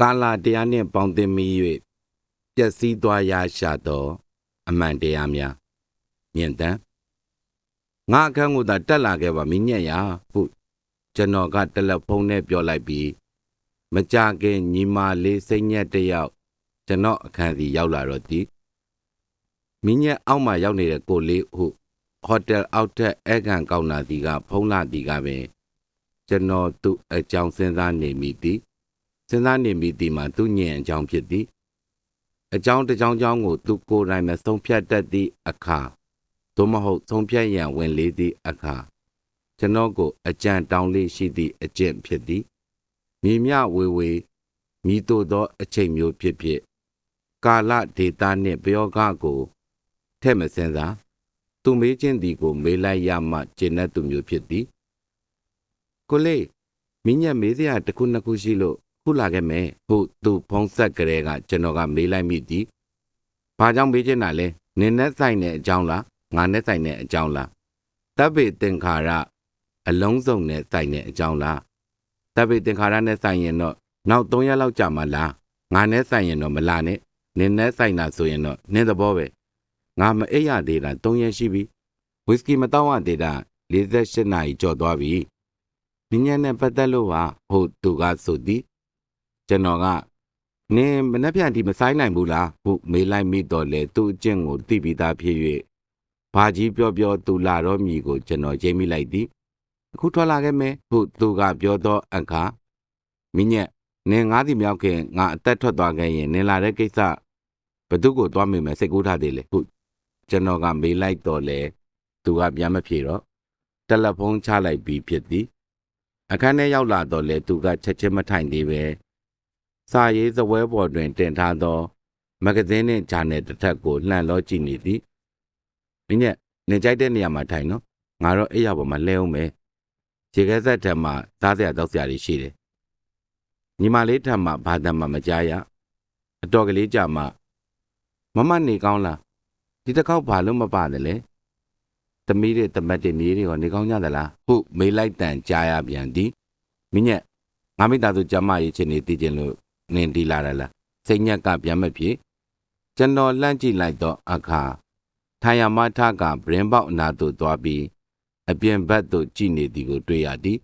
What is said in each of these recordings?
ကာလာတရားနှင့်ပေါင်းသင်းမိ၍ပျက်စီးသွားရရှာသော အမှန်တရားများမြင့်တမ်းငါအခန်းကိုသာတက်လာခဲ့ပါမင်းညက်ရဟုကျွန်တော်ကတယ်လီဖုန်းနဲ့ပြောလိုက်ပြီးမကြခင်ညီမလေးစိတ်ညက်တစ်ယောက်ကျွန်တော်အခန်းစီရောက်လာတော့သည်မင်းညက်အောက်မှာရောက်နေတဲ့ကိုလေးဟုဟိုတယ်အောက်ထက်အဲခံကောင်းလာသည်ကဖုံးလာသည်ကပင်ကျွန်တော်သူ့အကြောင်းစဉ်းစားနေမိသည် စဉ်းစားနေမိသည်မှာသူ့ညင်အကြောင်းဖြစ်သည်အကြောင်းတစ်ကြောင်းကြောင်းကိုသူကိုယ်တိုင်မဆုံးဖြတ်တတ်သည့်အခါသို့မဟုတ်ဆုံးဖြတ်ရန်ဝင်လေးသည့်အခါကျွန်တော်ကိုအကြံတောင်းလေးရှိသည့်အကျင့်ဖြစ်သည်မြေမြဝေဝေမိတို့သောအချိန်မျိုးဖြစ်ဖြစ်ကာလဒေတာနှင့်ပယောဂကိုထဲ့မစင်စားသူမေးခြင်းသည်ကိုမေးလိုက်ရမှကျင့်တတ်သူမျိုးဖြစ်သည်ကိုလေးမင်းညက်မေးစရာတစ်ခုနှစ်ခုရှိလို့ ခုလာခဲ့မယ်ဟုသူဖုံးဆက်ကြတဲ့ကကျွန်တော်ကမေးလိုက်မိသည်ဘာကြောင့်မေးချင်တာလဲနင်းနဲ့ဆိုင်တဲ့အကြောင်းလားငါနဲ့ဆိုင်တဲ့အကြောင်းလားတပ်ပေသင်္ခါရအလုံးစုံနဲ့ဆိုင်တဲ့အကြောင်းလားတပ်ပေသင်္ခါရနဲ့ဆိုင်ရင်တော့နောက်3ရက်လောက်ကြာမှလားငါနဲ့ဆိုင်ရင်တော့မလာနဲ့နင်းနဲ့ဆိုင်တာဆိုရင်တော့နင်းသဘောပဲငါမအိပ်ရသေးတာ3ရက်ရှိပြီဝီစကီမတောင်းရသေးတာ48နာရီကျော်သွားပြီမြင်းညက်နဲ့ပတ်သက်လို့ပါဟုတ်သူကဆိုသည် ကျွန်တော်ကနင်းမနှက်ပြန်ဒီမဆိုင်နိုင်ဘူးလားဟုမေးလိုက်မိတော့လေသူ့အကျင့်ကိုသိပြီးသားဖြစ်၍ဘာကြီးပြောပြောသူလာတော့မြည်ကိုကျွန်တော်ချိန်မိလိုက်သည်အခုထွက်လာခဲ့မယ်ဟုသူကပြောတော့အခါမြင်းညက်နင်းငါးစီမြောက်ခင်ငါအသက်ထွက်သွားခဲ့ရင်နင်းလာတဲ့ကိစ္စဘသူကိုသွားမိမယ်စိတ်ကူးထားသေးလေဟုကျွန်တော်ကမေးလိုက်တော့လေသူကပြန်မဖြေတော့တယ်လီဖုန်းချလိုက်ပြီးဖြစ်သည်အခန်းထဲရောက်လာတော့လေသူကချက်ချင်းမထိုင်သေးပဲ စာရေးစပွဲပေါ်တွင် တင်ထားသော မဂဇင်းနှင့်ဂျာနယ်တစ်ထက်ကိုလှန်လောကြည့်နေသည်မင်းနဲ့နေကြိုက်တဲ့နေရာမှာထိုင်နော်ငါတော့အဲ့ရပေါ်မှာလဲအောင်မယ်ခြေခဲဆက်ထက်မှာသားစရာတောက်စရာတွေရှိတယ်ညီမလေးထက်မှာဘာတမ်းမှမကြားရအတော်ကလေးကြမှာမမနေကောင်းလားဒီတစ်ခေါက်ဘာလို့မပါတယ်လဲသမီးတွေတမတ်တွေမြေးတွေကနေကောင်းကြသလားဟုမေးလိုက်တန်ကြားရပြန်သည်မင်းညက်ငါမိသားစုကြမ်းမရေးချင်နေတည်ခြင်းလို့ နင်ဒီလာရလားစိတ်ညက်ကပြန်မဖြစ်ကျွန်တော်လှမ်းကြည့်လိုက်တော့အခါထိုင်ရမထကဗရင်ပေါက်အနာသို့သွားပြီးအပြင်ဘက်သို့ကြည့်နေသည်ကိုတွေ့ရသည်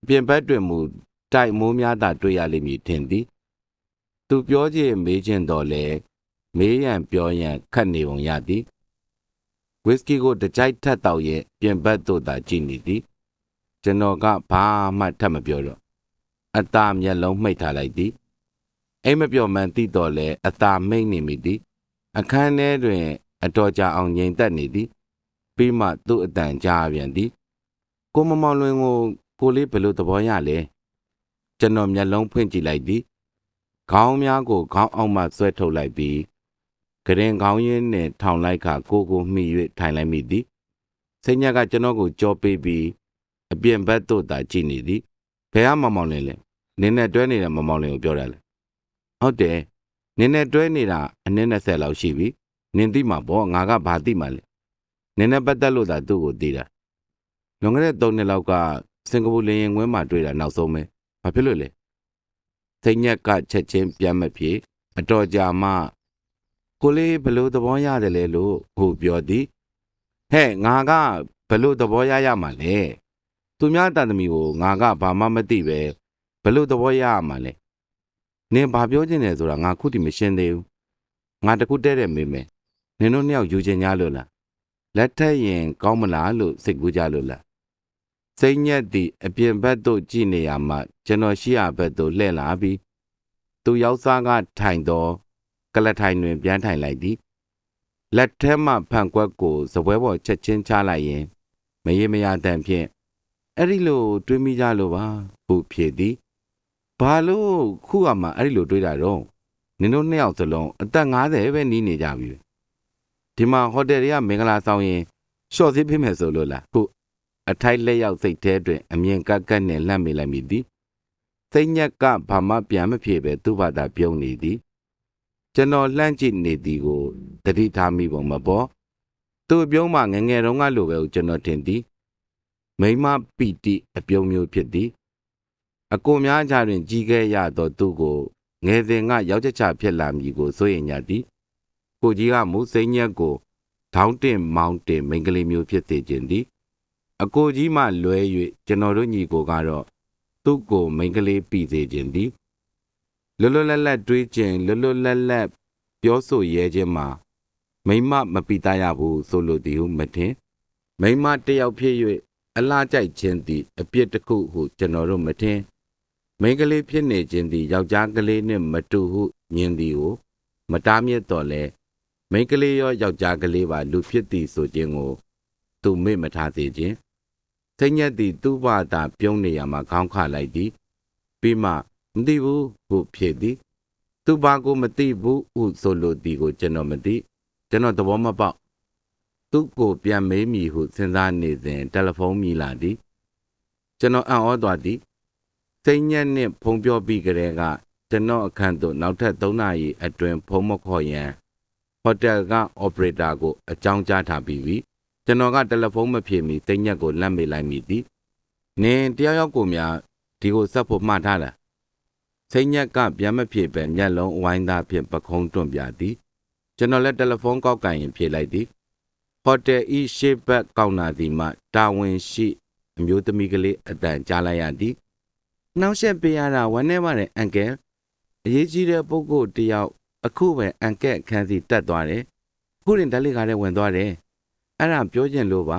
အပြင်ဘက်တွင်မူတိုက်မိုးများသာတွေ့ရလိမ့်မည်ထင်သည်သူပြောခြင်းမေးခြင်းတော့လေမေးရန်ပြောရန်ခတ်နေပုံရသည်ဝစ်စကီကိုတကြိုက်ထက်တော့ရဲ့ပြင်ဘက်သို့သာကြည့်နေသည်ကျွန်တော်ကဘာမှထပ်မပြောတော့အသားမျက်လုံးမှိတ်ထားလိုက်သည် အိမ်မပြောမှန်သိတော့လေအသားမိတ်နေမိသည် အခန်းထဲတွင် အတော်ကြာအောင်ငြိမ်သက်နေသည် ပြီးမှသူ့အတန်ကြားပြန်သည် ကိုမမောင်လွင်ကိုကိုလေးဘယ်လိုသဘောရလဲကျွန်တော်မျက်လုံးဖွင့်ကြည့်လိုက်သည်ခေါင်းများကိုခေါင်းအောက်မှဆွဲထုတ်လိုက်ပြီးကရင်ခေါင်းရင်းနှင့်ထောင်လိုက်ခါကိုကိုမှီ၍ထိုင်လိုက်မိသည်စိတ်ညက်ကကျွန်တော်ကိုကြောပေးပြီးအပြင်ဘက်သို့သာကြည့်နေသည်ဘယ်ဟာမမောင်လင်းလဲနင်းနဲ့တွဲနေတဲ့မမောင်လင်းကိုပြောတာလေ ဟုတ်တယ်နင်းနဲ့တွဲနေတာအနည်း20လောက်ရှိပြီနင်းသိမှာပေါ့ငါကဘာသိမှာလဲနင်းနဲ့ပတ်သက်လို့သာသူ့ကိုသိတာလွန်ခဲ့တဲ့3နှစ်လောက်ကစင်ကာပူလေယာဉ်ကွင်းမှာတွေ့တာနောက်ဆုံးပဲဘာဖြစ်လို့လဲစိတ်ညက်ကချက်ချင်းပြန်မဖြစ်အတော်ကြာမှကိုလေးဘလို့သဘောရတယ်လဲလို့ဟိုပြောသည်ဟဲ့ငါကဘလို့သဘောရရမှာလဲသူများတန်သမီကိုငါကဘာမှမသိပဲဘလို့သဘောရရမှာလဲ နင်ဘာပြောချင်တယ်ဆိုတာငါခုထိမရှင်းသေးဘူးငါတခုတဲ့တဲ့မေးမယ်နင်တို့နှစ်ယောက်ယူချင်ကြလို့လားလက်ထက်ရင်ကောင်းမလားလို့စိတ်ကူးကြလို့လားစိတ်ညက်သည့်အပြင်ဘက်သို့ကြည့်နေရမှကျွန်တော်ရှိရဘက်သို့လှည့်လာပြီးသူရောက်စားကထိုင်တော့ကလထိုင်တွင်ပြန်ထိုင်လိုက်သည်လက်ထဲမှဖန်ကွက်ကိုစပွဲပေါ်ချက်ချင်းချလိုက်ရင် မရေမရတန်ဖြင့်အဲ့ဒီလိုတွေးမိကြလို့ပါဟုဖြေသည် ဘာလို့ခုကမှအဲ့ဒီလိုတွေးတာတော့နင်တို့နှစ်ယောက်စလုံးအသက်50ပဲနီးနေကြပြီဒီမှာဟိုတယ်တွေကမင်္ဂလာဆောင်ရင်ရှော့သေးဖိမယ်ဆိုလို့လားခုအထိုက်လက်ရောက်စိတ်ထဲတွင်အမြင်ကက်ကက်နဲ့လှမ်းမိလိုက်မိသည်စိတ်ညက်ကဘာမှပြန်မဖြေပဲသူ့ဘာသာပြုံးနေသည်ကျွန်တော်လှမ်းကြည့်နေသည်ကိုတတိထားမိပုံမပေါ်သူ့ပြုံးမှငငယ်တုန်းကလိုပဲကျွန်တော်ထင်သည်မိမပီတိအပြုံးမျိုးဖြစ်သည် အကိုများကြားတွင် ကြီးခဲ့ရသောသူကိုငယ်စဉ်ကရောက်ချက်ချဖြစ်လာမည်ကိုစိုးရင်ကြသည်ကိုကြီးကမူစိမ့်ညက်ကိုထောင်းတင်မောင်းတင်မိန်းကလေးမျိုးဖြစ်စေခြင်းသည်အကိုကြီးမှလွဲ၍ကျွန်တော်တို့ညီကိုကတော့သူ့ကိုမိန်းကလေးပြီးစေခြင်းသည်လွတ်လွတ်လပ်လပ်တွေးခြင်းလွတ်လွတ်လပ်လပ်ပြောဆိုရဲခြင်းမှာမိမမပိသားရဘူးဆိုလိုသည်ဟုမထင်မိမတယောက်ဖြစ်၍အလားကြိုက်ခြင်းသည်အပြစ်တစ်ခုဟုကျွန်တော်တို့မထင် မိန်းကလေးဖြစ်နေခြင်းသည်ယောက်ျားကလေးနှင့်မတူဟုညင်သည်ကိုမတားမြစ်တော့လဲမိန်းကလေးရောယောက်ျားကလေးပါလူဖြစ်သည်ဆိုခြင်းကို သူမေ့မထားစေခြင်းစိတ်ညက်သည်သူ့ဘာသာပြုံးနေရမှာခေါင်းခလိုက်သည်ပြီးမှမသိဘူးဟုဖြစ်သည် သူဘာကိုမသိဘူးဟုဆိုလိုသည်ကိုကျွန်တော်မသိကျွန်တော်သဘောမပေါက်သူ့ကိုပြန်မေးမိဟုစဉ်းစားနေစဉ်တယ်လီဖုန်းမြည်လာသည်ကျွန်တော်အံ့ဩသွားသည် စိတ်ညက်နှင့်ဖုံပြောပြီးကြတဲ့ကကျွန်တော်အခန်းသို့နောက်ထပ်3နာရီအတွင်းဖုံးမခေါ်ရန်ဟိုတယ်ကအော်ပရေတာကို အကြောင်းကြားထားပြီးပြီကျွန်တော်ကတယ်လီဖုန်းမဖြေမီစိတ်ညက်ကိုလက်မေးလိုက်မိသည်နင်တယောက်ယောက်ကိုများဒီကိုဆက်ဖို့မှတ်ထားလားစိတ်ညက်ကပြန်မဖြေပဲမျက်လုံးအဝိုင်းသားဖြင့်ပခုံးတွန့်ပြသည်ကျွန်တော်လည်းတယ်လီဖုန်းကောက်ကင်ရင်ဖြေလိုက်သည်ဟိုတယ်ဤရှေ့ဘက်ကောက်နာသည်မှတာဝန်ရှိအမျိုးသမီးကလေးအတန်ကြားလိုက်ရသည် နှောက်ယှက်ပေးရတာဝမ်းနေပါတယ်အန်ကယ်အရေးကြီးတဲ့ပုဂ္ဂိုလ်တယောက်အခုပဲအန်ကက်အခန်းစီတက်သွားတယ်ခုရင်ဓာတ်လေးကားနဲ့ဝင်သွားတယ်အဲ့ဒါပြောချင်လို့ပါ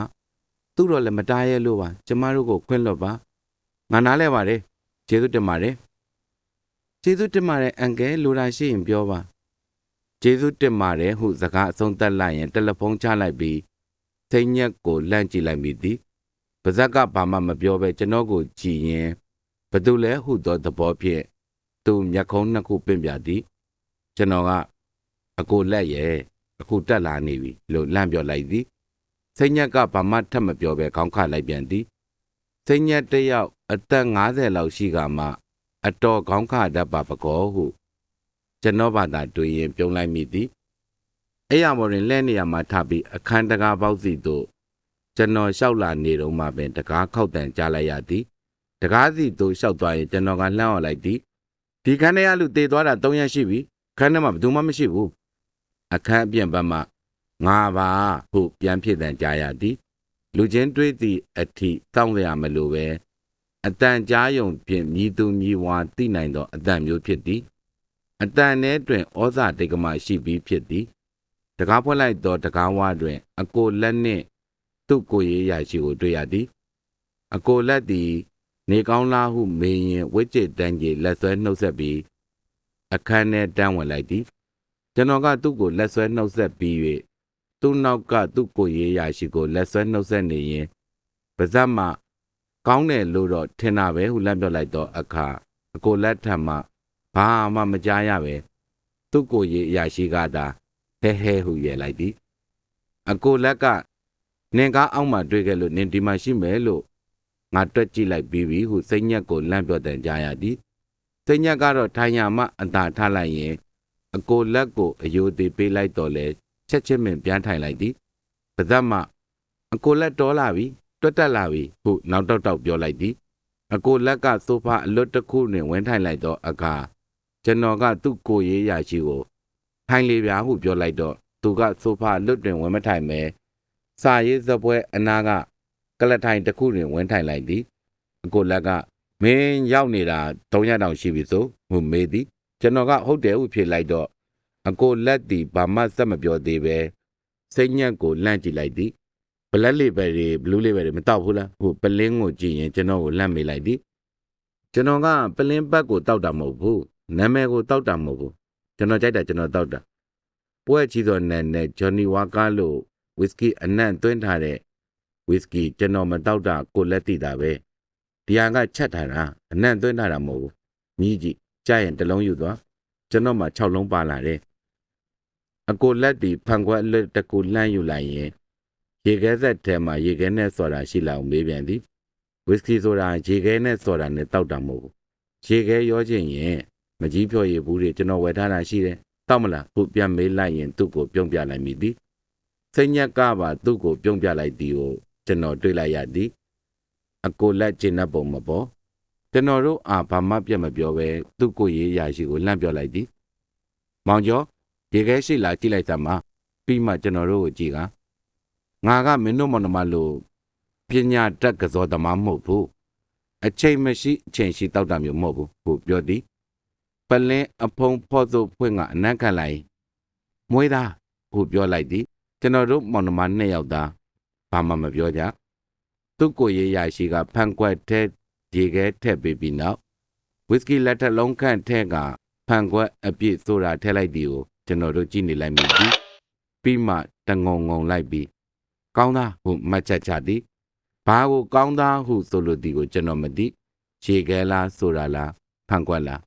သူ့တော့လည်းမတားရဲလို့ပါကျမတို့ကိုခွင့်လွတ်ပါငါနားလဲပါတယ်ကျေးဇူးတင်ပါတယ်ကျေးဇူးတင်ပါတယ်အန်ကယ်လိုတာရှိရင်ပြောပါကျေးဇူးတင်ပါတယ်ဟုစကားအဆုံးသတ်လိုက်ရင်တယ်လီဖုန်းချလိုက်ပြီးစိတ်ညက်ကိုလှမ်းကြည့်လိုက်မိသည်ပါဇက်ကဘာမှမပြောဘဲကျွန်တော်ကိုကြည့်ရင်ဘ သူလဲဟုသောသဘောဖြင့်သူမျက်ခုံးနှစ်ခုပင့်ပြသည်ကျွန်တော်ကအကိုလက်ရဲ့အခုတက်လာနေပြီလို့လန့်ပြောလိုက်သည်စိတ်ညက်ကဘာမှထပ်မပြောဘဲခေါင်းခလိုက်ပြန်သည်စိတ်ညက်တယောက်အသက်50လောက်ရှိကမှအတော်ခေါင်းခတတ်ပါပကောဟုကျွန်တော်ဘာသာတွေ့ရင်ပြုံးလိုက်မိသည်အဲ့ရမော်ရင်လဲနေရမှာထပြီးအခန်းတကားပေါက်စီသို့ကျွန်တော်လျှောက်လာနေတော့မှပင်တကားခောက်တန်ကြားလိုက်ရသည် တကားစီသို့လျှောက်သွားရင်ကျွန်တော်ကလှမ်းအောင်လိုက်သည်ဒီခန်းထဲကလူတေသွားတာ၃ရက်ရှိပြီခန်းထဲမှာဘယ်သူမှမရှိဘူးအခန်းအပြင်ဘက်မှငါပါဟုပြန်ဖြစ်တန်ကြားရသည်လူချင်းတွေးသည့်အထိတောင်းရမလို့ပဲအတန်ကြားယုံဖြင့်မြည်သူမြည်ဝါသိနိုင်သောအတန်မျိုးဖြစ်သည်အတန်ထဲတွင်ဩဇာတိတ်ကမရှိပြီးဖြစ်သည်တကားဖွက်လိုက်သောတကားဝါတွင် အကိုလက်နှင့်သူ့ကိုယ်ရေးရရှိကိုတွေ့ရသည် အကိုလက်သည် နေကောင်းလားဟုမေးရင်ဝိจิตတန်းကြီးလက်ဆွဲနှုတ်ဆက်ပြီးအခန်းထဲတန်းဝင်လိုက်သည်ကျွန်တော်ကသူ့ကိုလက်ဆွဲနှုတ်ဆက်ပြီး၍သူ့နောက်ကသူ့ကိုယ်ရေးရရှိကိုလက်ဆွဲနှုတ်ဆက်နေရင်ပါဇက်မှကောင်းတယ်လို့တော့ထင်တာပဲဟုလန့်ပြောလိုက်တော့အခါအကိုလက်ထံမှဘာမှမကြားရပဲသူ့ကိုယ်ရေးအရာရှိကသာဟဲဟဲဟုရဲလိုက်သည်အကိုလက်ကနင်ကားအောက်မှာတွေ့ခဲ့လို့နင်ဒီမှာရှိမယ်လို့ ငါတွက်ကြည့်လိုက်ပြီးပြီဟုစိတ်ညက်ကိုလန့်ပြောတဲ့ကြားရသည်စိတ်ညက်ကတော့ထိုင်ရမှအသာထားလိုက်ရင်အကိုလက်ကိုအယိုသေးပေးလိုက်တော့လေချက်ချင်းပင်ပြန်ထိုင်လိုက်သည်ပါဇက်မှအကိုလက်တော်လာပြီတွတ်တက်လာပြီဟုနောက်တောက်တောက်ပြောလိုက်သည်အကိုလက်ကဆိုဖာအလွတ်တစ်ခုတွင်ဝင်ထိုင်လိုက်တော့အခါကျွန်တော်ကသူ့ကိုရေးရရှိကိုထိုင်လေဗျာဟုပြောလိုက်တော့သူကဆိုဖာလွတ်တွင်ဝင်မထိုင်မဲစာရေးစပွဲအနာက ကလထိုင်တစ်ခုတွင်ဝင်ထိုင်လိုက်သည်အကိုလက်ကမင်းရောက်နေတာ၃ရက်တောင်ရှိပြီဆိုဟုမေးသည်ကျွန်တော်ကဟုတ်တယ်ဟုဖြေလိုက်တော့အကိုလက်သည်ဘာမှစက်မပြောသေးပဲစိတ်ညက်ကိုလန့်ကြည့်လိုက်သည်ဘလက်လေးပဲတွေဘလူးလေးပဲတွေမတောက်ဘူးလားဟိုပလင်းကိုကြည့်ရင်ကျွန်တော်ကိုလန့်မေးလိုက်သည်ကျွန်တော်ကပလင်းဘက်ကိုတောက်တာမဟုတ်ဘူးနာမည်ကိုတောက်တာမဟုတ်ဘူးကျွန်တော်ကြိုက်တာကျွန်တော်တောက်တာပွဲကြီးသောနာနဲ့ဂျွန်နီဝါကာလို့ဝီစကီအနံ့သွင်းထားတဲ့ ဝီစကီကျွန်တော်မတောက်တာကိုလက်တည်တာပဲဒီဟာကချက်ထားတာအနံ့သွင်းထားတာမဟုတ်ဘူးမြည်ကြည့်ကြားရင်တစ်လုံးယူသွားကျွန်တော်မှ6လုံးပါလာတယ်အကိုလက်တီဖန်ခွက်အလက်တကူလှမ်းယူလိုက်ရင်ရေခဲဆက်ထဲမှာရေခဲနဲ့ဆော်တာရှိလာအောင်မေးပြန်သည်ဝီစကီဆိုတာရေခဲနဲ့ဆော်တာနဲ့တောက်တာမဟုတ်ဘူးရေခဲရောခြင်းရင်မကြီးဖြော်ရည်ဘူးတွေကျွန်တော်ဝယ်ထားတာရှိတယ်တောက်မလားခုပြန်မေးလိုက်ရင်သူ့ကိုပြုံးပြလိုက်မိသည်စိတ်ညက်ကပါသူ့ကိုပြုံးပြလိုက်သည်ကို ကျွန်တော်တွေ့လိုက်ရသည်အကိုလက်ကျင်တဲ့ပုံမပေါ်ကျွန်တော်တို့အာဘာမှပြတ်မပြောပဲသူ့ကိုယ်ရေးရာရှိကိုလှမ်းပြောလိုက်သည်မောင်ကျော်ရေခဲရှိလာကြည့်လိုက်သမှာပြီးမှကျွန်တော်တို့ကိုကြည့်ကငါကမင်းတို့မောင်နှမလို့ပညာတတ်ကစောသမားမဟုတ်ဘူးအချိန်မရှိအချိန်ရှိတောက်တာမျိုးမဟုတ်ဘူးဟုပြောသည်ပလင်းအဖုံဖော့စုပ်ဖွင့်ကအနက်ခံလိုက်မွေးသားဟုပြောလိုက်သည်ကျွန်တော်တို့မောင်နှမနှစ်ယောက်သား ဘာမှမပြောကြသူ့ကိုယ်ရေးရာရှိကဖန်ကွက်တဲ့ရေခဲထည့်ပေးပြီးနောက်ဝစ်ကီလက်ထက်လုံးခန့်ထဲကဖန်ကွက်အပြည့်ဆိုတာထည့်လိုက်သည်ကိုကျွန်တော်တို့ကြည့်နေလိုက်မိသည်ပြီးမှတငုံငုံလိုက်ပြီးကောင်းသားဟုမှတ်ချက်ချသည်ဘာကိုကောင်းသားဟုဆိုလိုသည်ကိုကျွန်တော်မသိရေခဲလားဆိုတာလားဖန်ကွက်လား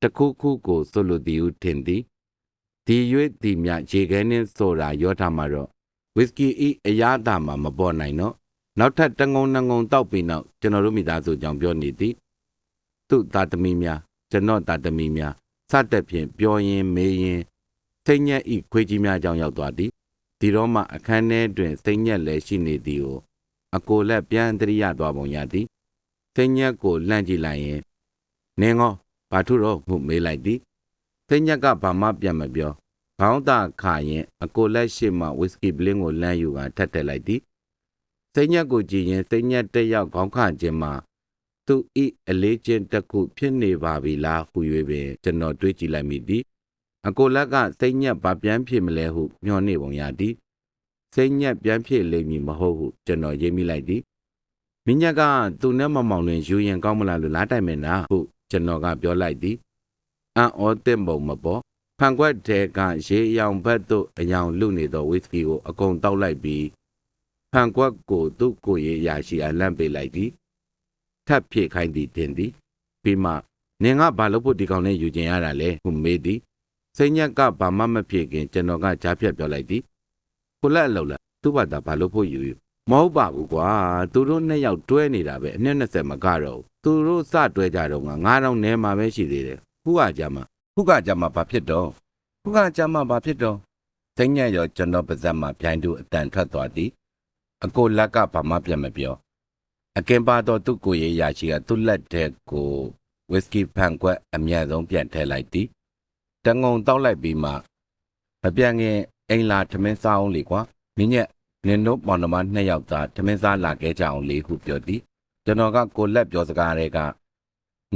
တခုခုကိုဆိုလိုသည်ဟုထင်သည်ဒီရွေးဒီမြရေခဲနှင်းဆိုတာရောထားမှာတော့ ဝစ်ကီဤအရာသာမှာမပေါ်နိုင်တော့နောက်ထပ်တငုံနှငုံတောက်ပြီးနောက်ကျွန်တော်တို့မိသားစုကြောင့်ပြောနေသည်သူ့သားသမီးများကျွန်တော်သားသမီးများစတဲ့ဖြင့်ပြောရင်းမေးရင်းစိတ်ညက်ဤခွေးကြီးများကြောင့်ရောက်သွားသည်ဒီတော့မှအခန်းထဲတွင်စိတ်ညက်လည်းရှိနေသည်ကိုအကိုလက်ပြန်တရိယသွားပုံရသည်စိတ်ညက်ကိုလှန့်ကြည့်လိုက်ရင်နင်းကောဘာထုတော့မှုမေးလိုက်သည်စိတ်ညက်ကဘာမှပြန်မပြော ခေါင်းသာခါရင်အကိုလက်ရှိမှဝစ်ကီဘလင်းကိုလှမ်းယူကထပ်ထည့်လိုက်သည်စိတ်ညက်ကိုကြည်ရင်စိတ်ညက်တက်ရောက်ခေါင်းခခြင်းမှာသူဤအလေးချင်းတစ်ခုဖြစ်နေပါပြီလားဟူ၍ပင်ကျွန်တော်တွေးကြည့်လိုက်မိသည်အကိုလက်ကစိတ်ညက်ဘာပြန်ဖြစ်မလဲဟုမျှော်နေပုံရသည်စိတ်ညက်ပြန်ဖြစ်လိမ့်မည်မဟုတ်ဟုကျွန်တော်ရေးမိလိုက်သည်မိညက်ကသူနဲ့မမောင်လွင်ယူရင်ကောင်းမလားလို့လားတိုင်မယ်နာဟုကျွန်တော်ကပြောလိုက်သည်အံ့ဩတဲ့ပုံမပေါ် ဖန်ခွက်တဲကရေအယောင်ဘက်သို့အယောင်လူနေသောဝစ်ကီကိုအကုန်တောက်လိုက်ပြီးဖန်ကွက်ကိုသူ့ကိုယ်ရေးရာရှိအလန့်ပေးလိုက်သည်ထပ်ဖြည့်ခိုင်းသည်တင်သည်ပြီးမှနင်ကဘာလို့ဖို့ဒီကောင်နဲ့ယူကျင်ရတာလဲဟုမေးသည်စိတ်ညက်ကဘာမှမဖြည့်ခင်ကျွန်တော်ကကြားဖြတ်ပြောလိုက်သည်ကိုလက်အလုံးလားသူ့ဘာသာဘာလို့ဖို့ယူယူမဟုတ်ပါဘူးကွာသူတို့နှစ်ယောက်တွဲနေတာပဲအနှစ်20မကတော့သူတို့စတွဲကြတော့ငါ9000နဲမှာပဲရှိသေးတယ်ခုကကြမှာ ခုကကြမှာဘာဖြစ်တော့ခုကကြမှာဘာဖြစ်တော့စိတ်ညက်ရောကျွန်တော်ပါဇက်မှာပြိုင်တူအတန်ထွက်သွားသည်အကိုလက်ကဘာမှပြန်မပြောအကင်ပါတော့သူ့ကိုယ်ရေးရာရှိကသူ့လက်ထဲကိုဝစ်ကီဖန်ကွက်အမြတ်ဆုံးပြန်ထည့်လိုက်သည်တငုံတောက်လိုက်ပြီးမှမပြန်ခင်အိမ်လာထမင်းစားအောင်လေကွာမင်းညက်နင်တို့ပေါင်နှမနှစ်ယောက်သားထမင်းစားလာခဲ့ကြအောင်လေဟုပြောသည်ကျွန်တော်ကကိုလက်ပြောစကားတွေက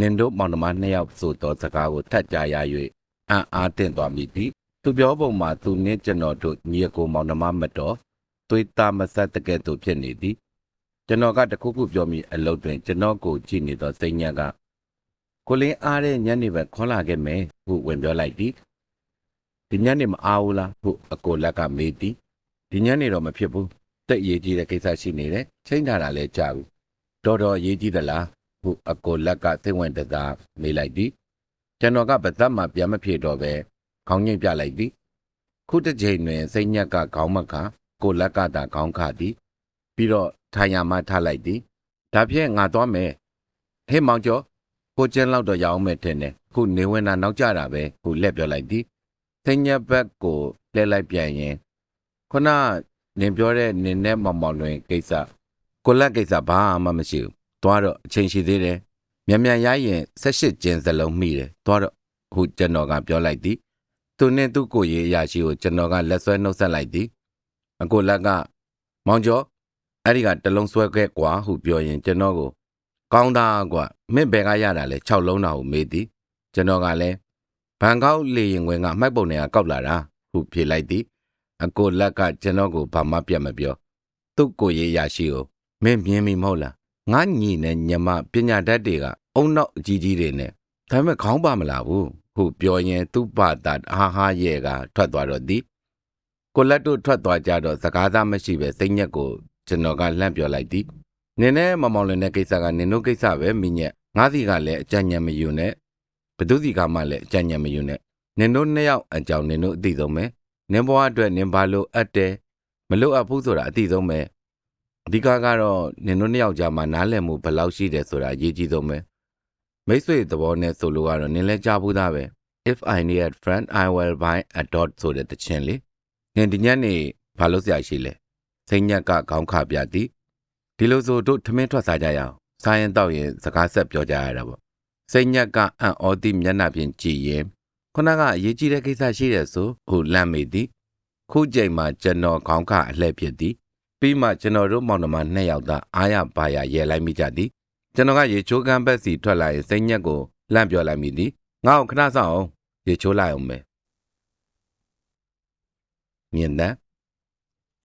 နင်တို့ပေါင်နှမနှစ်ယောက်ဆိုသောစကားကိုထပ်ကြားရ၍အံ့အားတင့်သွားမိသည်သူပြောပုံမှာသူနှင့်ကျွန်တော်တို့ညီအကိုမောင်နှမမတော်သွေးသားမဆက်တကဲ့သို့ဖြစ်နေသည်ကျွန်တော်ကတခုခုပြောမိအလုပ်တွင်ကျွန်တော်ကိုကြည့်နေသောစိတ်ညက်ကကိုလင်းအားတဲ့ညနေပဲခေါ်လာခဲ့မယ်ဟုဝင်ပြောလိုက်သည်ဒီညနေမအားဘူးလားဟုအကိုလက်ကမေးသည်ဒီညနေတော့မဖြစ်ဘူးတက်ရေးကြီးတဲ့ကိစ္စရှိနေတယ်ချိန်ထားတာလည်းကြာဘူးတော်တော်ရေးကြီးသလား ဟုအကိုလက်ကသိဝင်တသာမေးလိုက်သည်ကျွန်တော်ကပါဇက်မှပြန်မဖြေတော့ပဲခေါင်းငိမ့်ပြလိုက်သည် ခုတစ်ချိန်တွင်စိတ်ညက်ကခေါင်းမခါကိုလက်ကသာခေါင်းခသည် ပြီးတော့ထိုင်ရမှထားလိုက်သည်ဒါဖြင့်ငါသွားမယ်ဟေးမောင်ကျော်ကိုကျင်းလောက်တော့ရအောင်မဲ့ထင်တယ်ခုနေဝင်တာနောက်ကြတာပဲခုလက်ပြောလိုက်သည်သိညက်ဘက်ကိုလှည့်လိုက်ပြန်ရင်ခုနနင်ပြောတဲ့နင်နဲ့မောင်မောင်လွင်ကိစ္စကိုလက်ကိစ္စဘာမှမရှိဘူး သွားတော့အချိန်ရှိသေးတယ်မြန်မြန်ရရင်18ကျင်းစလုံးမိတယ်သွားတော့ခုကျွန်တော်ကပြောလိုက်သည်သူနဲ့သူ့ကိုရေးအရာရှိကိုကျွန်တော်ကလက်ဆွဲနှုတ်ဆက်လိုက်သည်အကိုလက်ကမောင်ကျော်အဲ့ဒီကတလုံးဆွဲခဲ့ကွာဟုပြောရင်ကျွန်တော်ကိုကောင်းသားကွာမင်းဘယ်ကရတာလဲ6လုံးတာကိုမေးသည်ကျွန်တော်ကလည်းဘန်ကောက်လေရင်ဝင်ကမှိုက်ပုံတွေကကောက်လာတာဟုဖြေလိုက်သည်အကိုလက်ကကျွန်တော်ကိုဘာမှပြတ်မပြောသူ့ကိုရေးအရာရှိကိုမင်းမြင်မိမဟုတ်လား ငါညီနဲ့ညမပညာတတ်တွေကအုံနောက်အကြီးကြီးတွေနဲ့ဒါပေမဲ့ခေါင်းပါမလာဘူးဟုပြောရင်သူ့ဘာသာအာဟာရဲ့ကထွက်သွားတော့သည်ကိုလက်တို့ထွက်သွားကြတော့စကားသားမရှိပဲစိတ်ညက်ကိုကျွန်တော်ကလှမ်းပြောလိုက်သည်နင်းနဲ့မမောင်လင်တဲ့ကိစ္စကနင်တို့ကိစ္စပဲမိညက်ငါးစီကလည်းအကြံဉာဏ်မယူနဲ့ဘသူစီကမှလည်းအကြံဉာဏ်မယူနဲ့နင်တို့နှစ်ယောက်အကြောင်းနင်တို့အသိဆုံးပဲနင်ဘဝအတွက်နင်ဘာလို့အပ်တယ်မလို့အပ်ဘူးဆိုတာအသိဆုံးပဲ အဓိကကတော့နင်တို့နှစ်ယောက်ကြားမှာနားလည်မှုဘယ်လောက်ရှိတယ်ဆိုတာအရေးကြီးဆုံးပဲမိတ်ဆွေသဘောနဲ့ဆိုလို့ကတော့နင်လည်းကြားဘူးသားပဲ if i need a friend i will buy a dot ဆိုတဲ့တခြင်းလေနင်ဒီညနေဘာလို့ဆရာရှိလဲစိတ်ညက်ကခေါင်းခပြသည်ဒီလိုဆိုတို့ထမင်းထွက်စားကြရအောင်စစားရင်တော့ရင်စကားဆက်ပြောကြရတာပေါ့စိတ်ညက်ကအံ့ဩသည့်မျက်နှာဖြင့်ကြည်ရင်ခုနကအရေးကြီးတဲ့ကိစ္စရှိတယ်ဆိုဟုလမ်းမိသည်ခုချိန်မှာကျွန်တော်ခေါင်းခအလှည့်ဖြစ်သည် ပြီးမှကျွန်တော်တို့မောင်နှမနှစ်ယောက်သာအားရပါရရဲလိုက်မိကြသည်ကျွန်တော်ကရေချိုးကမ်းဘက်စီထွက်လာရင်စိတ်ညက်ကိုလှမ်းပြောလိုက်မိသည်ငါ့ကိုခဏဆောင်အောင်ရေချိုးလိုက်အောင်မယ်မြင်တဲ့